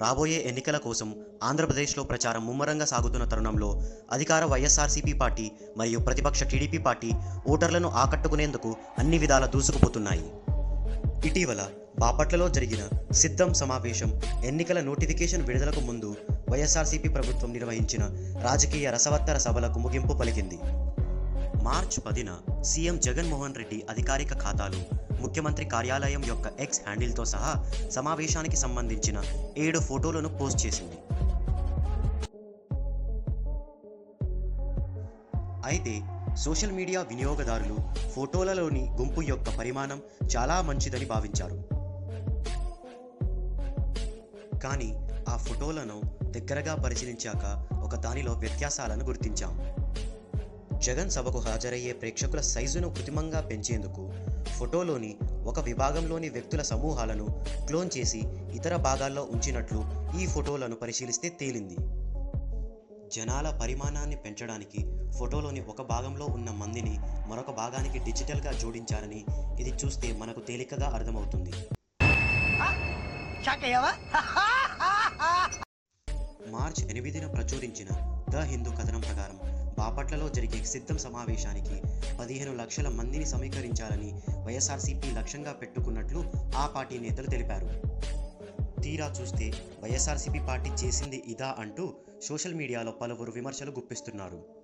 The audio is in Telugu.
రాబోయే ఎన్నికల కోసం ఆంధ్రప్రదేశ్లో ప్రచారం ముమ్మరంగా సాగుతున్న తరుణంలో అధికార వైఎస్ఆర్సీపీ పార్టీ మరియు ప్రతిపక్ష టీడీపీ పార్టీ ఓటర్లను ఆకట్టుకునేందుకు అన్ని విధాల దూసుకుపోతున్నాయి. ఇటీవల బాపట్లలో జరిగిన సిద్ధం సమావేశం ఎన్నికల నోటిఫికేషన్ విడుదలకు ముందు వైఎస్ఆర్సీపీ ప్రభుత్వం నిర్వహించిన రాజకీయ రసవత్తర సభలకు ముగింపు పలికింది. మార్చ్ పదిన సీఎం జగన్మోహన్ రెడ్డి అధికారిక ఖాతాలు ముఖ్యమంత్రి కార్యాలయం యొక్క ఎక్స్ హ్యాండిల్తో సహా సమావేశానికి సంబంధించిన ఏడు ఫోటోలను పోస్ట్ చేసింది. అయితే సోషల్ మీడియా వినియోగదారులు ఫోటోలలోని గుంపు యొక్క పరిమాణం చాలా మంచిదని భావించారు. కానీ ఆ ఫోటోలను దగ్గరగా పరిశీలించాక ఒక దానిలో వ్యత్యాసాలను గుర్తించాం. జగన్ సభకు హాజరయ్యే ప్రేక్షకుల సైజును కృత్రిమంగా పెంచేందుకు ఫోటోలోని ఒక విభాగంలోని వ్యక్తుల సమూహాలను క్లోన్ చేసి ఇతర భాగాల్లో ఉంచినట్లు ఈ ఫోటోలను పరిశీలిస్తే తేలింది. జనాల పరిమాణాన్ని పెంచడానికి ఫోటోలోని ఒక భాగంలో ఉన్న మందిని మరొక భాగానికి డిజిటల్గా జోడించారని ఇది చూస్తే మనకు తేలికగా అర్థమవుతుంది. మార్చ్ ఎనిమిదిన ప్రచురించిన ద హిందూ కథనం ప్రకారం బాపట్లలో జరిగే సిద్ధం సమావేశానికి పదిహేను లక్షల మందిని సమీకరించాలని వైఎస్ఆర్సీపీ లక్ష్యంగా పెట్టుకున్నట్లు ఆ పార్టీ నేతలు తెలిపారు. తీరా చూస్తే వైఎస్ఆర్సీపీ పార్టీ చేసింది ఇదా అంటూ సోషల్ మీడియాలో పలువురు విమర్శలు గుప్పిస్తున్నారు.